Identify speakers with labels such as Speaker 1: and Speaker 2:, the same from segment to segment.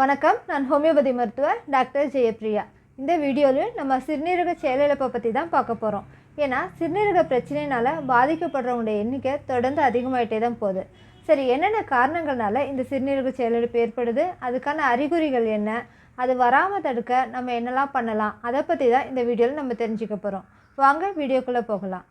Speaker 1: வணக்கம் நான் ஹோமியோபதி மருத்துவர் டாக்டர் ஜெயப்ரியா இந்த வீடியோவில் நம்ம சிறுநீரக செயலிழப்பை பற்றி தான் பார்க்க போகிறோம் ஏன்னா சிறுநீரக பிரச்சனையினால் பாதிக்கப்படுறவங்களுடைய எண்ணிக்கை தொடர்ந்து அதிகமாயிட்டே தான் போகுது. சரி என்னென்ன காரணங்கள்னால இந்த சிறுநீரக செயலிழப்பு ஏற்படுது? அதுக்கான அறிகுறிகள் என்ன? அது வராமல் தடுக்க நம்ம என்னெல்லாம் பண்ணலாம்? அதை பற்றி தான் இந்த வீடியோவில் நம்ம தெரிஞ்சுக்க போகிறோம் வாங்க வீடியோக்குள்ளே போகலாம்.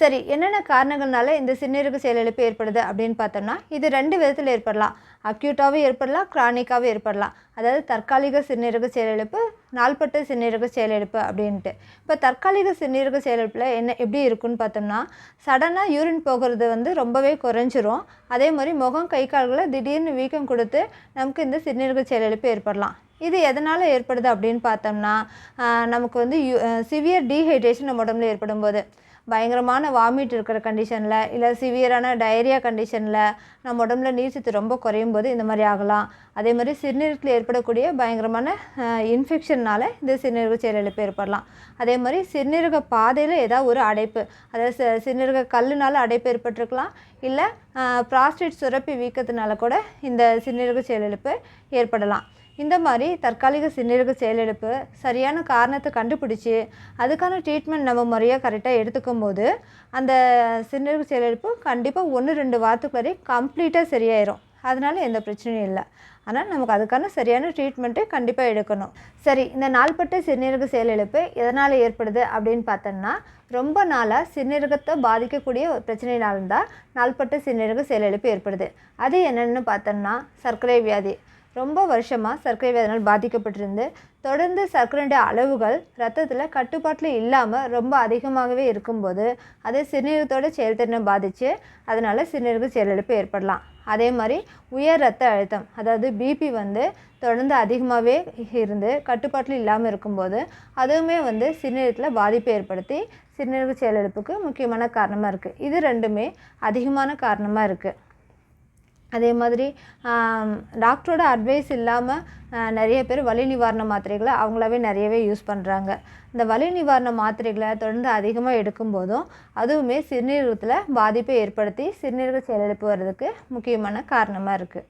Speaker 1: சரி என்னென்ன காரணங்கள்னால இந்த சிறுநீரக செயலிழப்பு ஏற்படுது அப்படின்னு பார்த்தோம்னா இது ரெண்டு விதத்தில் ஏற்படலாம். அக்யூட்டாகவும் ஏற்படலாம் க்ரானிக்காகவும் ஏற்படலாம். அதாவது தற்காலிக சிறுநீரக செயலிழப்பு நாள்பட்ட சிறுநீரக செயலிழப்பு அப்படின்ட்டு. இப்போ தற்காலிக சிறுநீரக செயலிழப்பில் என்ன எப்படி இருக்குன்னு பார்த்தோம்னா சடனாக யூரின் போகிறது வந்து ரொம்பவே குறைஞ்சிரும். அதே மாதிரி முகம் கை கால்களை திடீர்னு வீக்கம் கொடுத்து நமக்கு இந்த சிறுநீரக செயலிழப்பு ஏற்படலாம். இது எதனால் ஏற்படுது அப்படின்னு பார்த்தோம்னா நமக்கு வந்து யூ சிவியர் டீஹைட்ரேஷன் நம்ம உடம்புல ஏற்படும் போது பயங்கரமான வாமிட் இருக்கிற கண்டிஷனில் இல்லை சிவியரான டயரியா கண்டிஷனில் நம்ம உடம்புல நீர்ச்சத்து ரொம்ப குறையும் போது இந்த மாதிரி ஆகலாம். அதே மாதிரி சிறுநீரகத்தில் ஏற்படக்கூடிய பயங்கரமான இன்ஃபெக்ஷன்னால் இந்த சிறுநீரக செயலிழப்பு ஏற்படலாம். அதே மாதிரி சிறுநீரக பாதையில் ஏதாவது ஒரு அடைப்பு அதாவது ச சிறுநீரக கல்லுனால அடைப்பு ஏற்பட்டிருக்கலாம் இல்லை ப்ராஸ்டேட் சுரப்பி வீக்கத்தினால கூட இந்த சிறுநீரக செயலிழப்பு ஏற்படலாம். இந்த மாதிரி தற்காலிக சிறுநீரக செயலிழப்பு சரியான காரணத்தை கண்டுபிடிச்சி அதுக்கான ட்ரீட்மெண்ட் நம்ம முறையாக கரெக்டாக எடுத்துக்கும் போது அந்த சிறுநீரக செயலிழப்பு கண்டிப்பாக ஒன்று ரெண்டு வாரத்துக்கு வரை கம்ப்ளீட்டாக சரியாயிரும். அதனால் எந்த பிரச்சனையும் இல்லை. ஆனால் நமக்கு அதுக்கான சரியான ட்ரீட்மெண்ட்டு கண்டிப்பாக எடுக்கணும். சரி இந்த நாள்பட்ட சிறுநீரக செயலிழப்பு எதனால் ஏற்படுது அப்படின்னு பார்த்தோம்னா ரொம்ப நாளாக சிறுநீரகத்தை பாதிக்கக்கூடிய ஒரு பிரச்சனையினால இருந்தால் நாள்பட்ட சிறுநீரக செயலிழப்பு ஏற்படுது. அது என்னென்னு பார்த்தோம்னா சர்க்கரை வியாதி. ரொம்ப வருஷமாக சர்க்கரை வியாதினால் பாதிக்கப்பட்டிருந்து தொடர்ந்து சர்க்கரையுடைய அளவுகள் ரத்தத்தில் கட்டுப்பாட்டில் இல்லாமல் ரொம்ப அதிகமாகவே இருக்கும்போது அது சிறுநீரகத்தோட செயல்திறனை பாதித்து அதனால் சிறுநீரக செயலிழப்பு ஏற்படலாம். அதே மாதிரி உயர் ரத்த அழுத்தம் அதாவது பிபி வந்து தொடர்ந்து அதிகமாகவே இருந்து கட்டுப்பாட்டில் இல்லாமல் இருக்கும்போது அதுவுமே வந்து சிறுநீரகத்தில் பாதிப்பை ஏற்படுத்தி சிறுநீரக செயலிழப்புக்கு முக்கியமான காரணமாக இருக்குது இது ரெண்டுமே அதிகமான காரணமாக இருக்குது அதே மாதிரி டாக்டரோட அட்வைஸ் இல்லாமல் நிறைய பேர் வலி நிவாரண மாத்திரைகளை அவங்களாவே நிறையவே யூஸ் பண்ணுறாங்க இந்த வலி நிவாரண மாத்திரைகளை தொடர்ந்து அதிகமாக எடுக்கும்போதும் அதுவுமே சிறுநீரகத்தில் பாதிப்பை ஏற்படுத்தி சிறுநீரக செயலிழப்பு வர்றதுக்கு முக்கியமான காரணமாக இருக்குது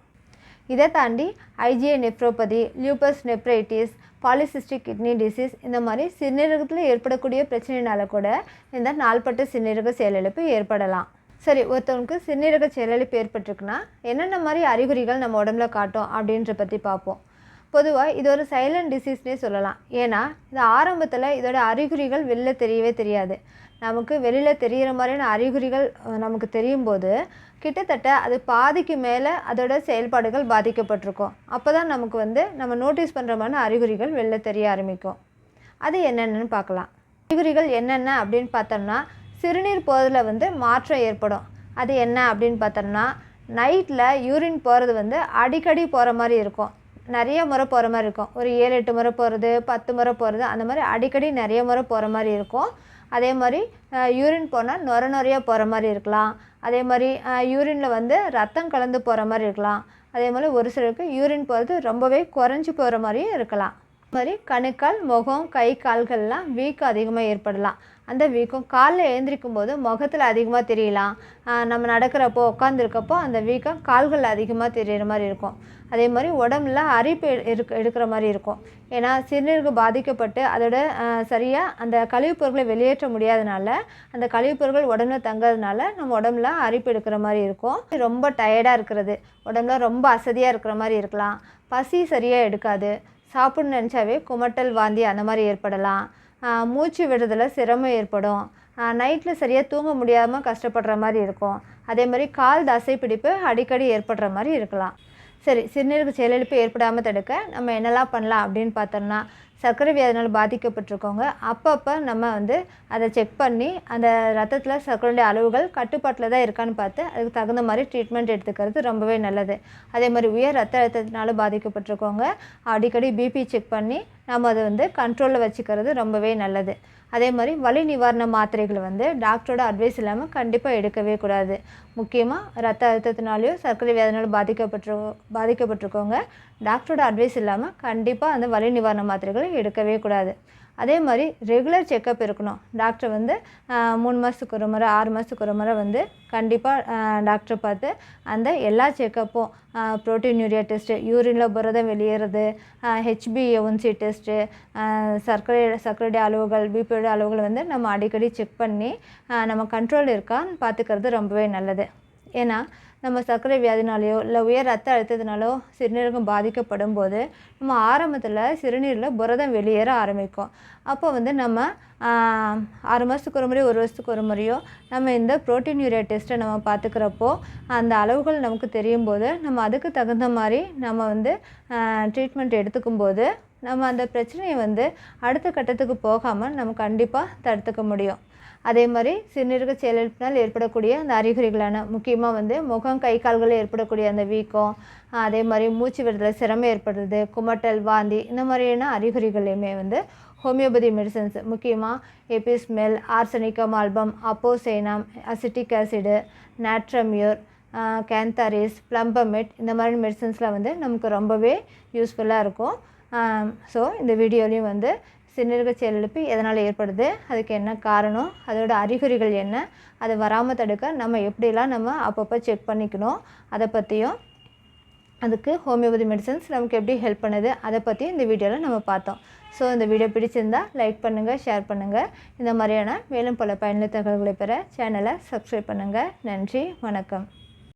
Speaker 1: இதை தாண்டி IgA nephropathy lupus nephritis polycystic kidney disease இந்த மாதிரி சிறுநீரகத்தில் ஏற்படக்கூடிய பிரச்சனைனால கூட இந்த நாள்பட்ட சிறுநீரக செயலிழப்பு ஏற்படலாம். சரி ஒருத்தவங்களுக்கு சிறுநீரக செயலிழப்பு ஏற்பட்டிருக்குன்னா என்னென்ன மாதிரி அறிகுறிகள் நம்ம உடம்புல காட்டும் அப்படின்ற பற்றி பார்ப்போம். பொதுவாக இது ஒரு சைலண்ட் டிசீஸ்னே சொல்லலாம். ஏன்னா இது ஆரம்பத்தில் இதோட அறிகுறிகள் வெளில தெரியவே தெரியாது. நமக்கு வெளியில் தெரிகிற மாதிரியான அறிகுறிகள் நமக்கு தெரியும் போது கிட்டத்தட்ட அது பாதிக்கு மேலே அதோட செயல்பாடுகள் பாதிக்கப்பட்டிருக்கும். அப்போ தான் நமக்கு வந்து நம்ம நோட்டீஸ் பண்ணுற மாதிரி அறிகுறிகள் வெளில தெரிய ஆரம்பிக்கும். அது என்னென்னு பார்க்கலாம். அறிகுறிகள் என்னென்ன அப்படின்னு பார்த்தோம்னா சிறுநீர் போகிறதுல வந்து மாற்றம் ஏற்படும். அது என்ன அப்படின்னு பார்த்தோம்னா நைட்டில் யூரின் போகிறது வந்து அடிக்கடி போகிற மாதிரி இருக்கும். நிறைய முறை போகிற மாதிரி இருக்கும். ஒரு ஏழு எட்டு முறை போகிறது பத்து முறை போகிறது அந்த மாதிரி அடிக்கடி நிறைய முறை போகிற மாதிரி இருக்கும். அதே மாதிரி யூரின் போனால் நொர நொறையாக போகிற மாதிரி இருக்கலாம். அதே மாதிரி யூரினில் வந்து ரத்தம் கலந்து போகிற மாதிரி இருக்கலாம். அதே மாதிரி ஒரு சிலருக்கு யூரின் போகிறது ரொம்பவே குறைஞ்சி போகிற மாதிரியும் இருக்கலாம். மாதிரி கணுக்கால் முகம் கை கால்கள்லாம் வீக்கம் அதிகமாக ஏற்படலாம். அந்த வீக்கம் காலில் எழுந்திரிக்கும் போது முகத்தில் அதிகமாக தெரியலாம். நம்ம நடக்கிறப்போ உட்காந்துருக்கப்போ அந்த வீக்கம் கால்கள் அதிகமாக தெரியிற மாதிரி இருக்கும். அதே மாதிரி உடம்புல அரிப்பு எடு- எடுக்க எடுக்கிற மாதிரி இருக்கும். ஏன்னா சிறுநீருக்கு பாதிக்கப்பட்டு அதோட சரியாக அந்த கழிவுப் பொருட்களை வெளியேற்ற முடியாதனால அந்த கழிவுப் பொருட்கள் உடம்புல தங்கிறதுனால நம்ம உடம்புல அரிப்பு எடுக்கிற மாதிரி இருக்கும். ரொம்ப டயர்டாக இருக்கிறது. உடம்புல ரொம்ப அசதியாக இருக்கிற மாதிரி இருக்கலாம். பசி சரியாக எடுக்காது. சாப்பிட்ணுன்னு நினச்சாவே குமட்டல் வாந்தி அந்த மாதிரி ஏற்படலாம். மூச்சு விடுறதுல சிரமம் ஏற்படும். நைட்டில் சரியாக தூங்க முடியாமல் கஷ்டப்படுற மாதிரி இருக்கும். அதே மாதிரி கால் தசை பிடிப்பு அடிக்கடி ஏற்படுற மாதிரி இருக்கலாம். சரி சிறுநீருக்கு செயலிழப்பு ஏற்படாமல் தடுக்க நம்ம என்னெல்லாம் பண்ணலாம் அப்படின்னு பார்த்தோம்னா சர்க்கரை வியாதினால் பாதிக்கப்பட்டிருக்கவங்க அப்பப்போ நம்ம வந்து அதை செக் பண்ணி அந்த ரத்தத்தில் சர்க்கரையுடைய அளவுகள் கட்டுப்பாட்டில் தான் இருக்கான்னு பார்த்து அதுக்கு தகுந்த மாதிரி ட்ரீட்மெண்ட் எடுத்துக்கிறது ரொம்பவே நல்லது. அதே மாதிரி உயர் ரத்த அழுத்தத்தினால பாதிக்கப்பட்டிருக்கவங்க அடிக்கடி பிபி செக் பண்ணி நம்ம அதை வந்து கண்ட்ரோலில் வச்சுக்கிறது ரொம்பவே நல்லது. அதே மாதிரி வலி நிவாரண மாத்திரைகளை வந்து டாக்டரோட அட்வைஸ் இல்லாமல் கண்டிப்பாக எடுக்கவே கூடாது. முக்கியமாக ரத்த அழுத்தத்தினாலையும் சர்க்கரை வியாதினாலும் பாதிக்கப்பட்டு பாதிக்கப்பட்டிருக்கவங்க டாக்டரோட அட்வைஸ் இல்லாமல் கண்டிப்பாக அந்த வலி நிவாரண மாத்திரைகளை எடுக்கவே கூடாது. அதே மாதிரி ரெகுலர் செக்கப் இருக்கணும். டாக்டர் வந்து மூணு மாதத்துக்கு ஒரு முறை ஆறு மாதத்துக்கு ஒரு முறை வந்து கண்டிப்பாக டாக்டர் பார்த்து அந்த எல்லா செக்கப்பும் ப்ரோட்டீன் யூரியா டெஸ்ட்டு யூரினில் புரதம் வெளியேறது ஹெச்பிஏஒன்சி டெஸ்ட்டு சர்க்கரை சர்க்கரையுடைய அளவுகள் பிபியோட அளவுகள் வந்து நம்ம அடிக்கடி செக் பண்ணி நம்ம கண்ட்ரோல் இருக்கான்னு பார்த்துக்கிறது ரொம்பவே நல்லது. ஏன்னா நம்ம சர்க்கரை வியாதினாலேயோ இல்லை உயர் ரத்த அழுத்தத்தினாலோ சிறுநீரகம் பாதிக்கப்படும் போது நம்ம ஆரம்பத்தில் சிறுநீரில் புரதம் வெளியேற ஆரம்பிக்கும். அப்போ வந்து நம்ம ஆறு மாதத்துக்கு ஒரு முறை ஒரு வருஷத்துக்கு ஒரு முறையோ நம்ம இந்த புரோட்டீன் யூரியா டெஸ்ட்டை நம்ம பார்த்துக்கிறப்போ அந்த அளவுகள் நமக்கு தெரியும் போது நம்ம அதுக்கு தகுந்த மாதிரி நம்ம வந்து ட்ரீட்மெண்ட் எடுத்துக்கும் போது நம்ம அந்த பிரச்சனையை வந்து அடுத்த கட்டத்துக்கு போகாமல் நம்ம கண்டிப்பாக தடுத்துக்க முடியும். அதே மாதிரி சிறுநீரக செயலிழப்பினால் ஏற்படக்கூடிய அந்த அறிகுறிகளான முக்கியமாக வந்து முகம் கை கால்களில் ஏற்படக்கூடிய அந்த வீக்கம் அதே மாதிரி மூச்சு விடுறதுல சிரமம் ஏற்படுறது குமட்டல் வாந்தி இந்த மாதிரியான அறிகுறிகளையுமே வந்து ஹோமியோபதி மெடிசன்ஸ் முக்கியமாக apis mel arsenicum album apocynum acetic acid natrum mur cantharis plumbum met இந்த மாதிரி மெடிசன்ஸ்லாம் வந்து நமக்கு ரொம்பவே யூஸ்ஃபுல்லாக இருக்கும். ஸோ இந்த வீடியோலையும் வந்து சிறுநீரக செயலிழப்பு எதனால் ஏற்படுது? அதுக்கு என்ன காரணம்? அதோட அறிகுறிகள் என்ன? அது வராமல் தடுக்க நம்ம எப்படிலாம் நம்ம அப்பப்போ செக் பண்ணிக்கணும்? அதை பற்றியும் அதுக்கு ஹோமியோபதி மெடிசன்ஸ் நமக்கு எப்படி ஹெல்ப் பண்ணுது? அதை பற்றி இந்த வீடியோவில் நம்ம பார்த்தோம். ஸோ இந்த வீடியோ பிடிச்சிருந்தா லைக் பண்ணுங்கள் ஷேர் பண்ணுங்கள் இந்த மாதிரியான மேலும் பல பயனுள்ள தகவல்களை பெற சேனலை சப்ஸ்கிரைப் பண்ணுங்கள் நன்றி வணக்கம்.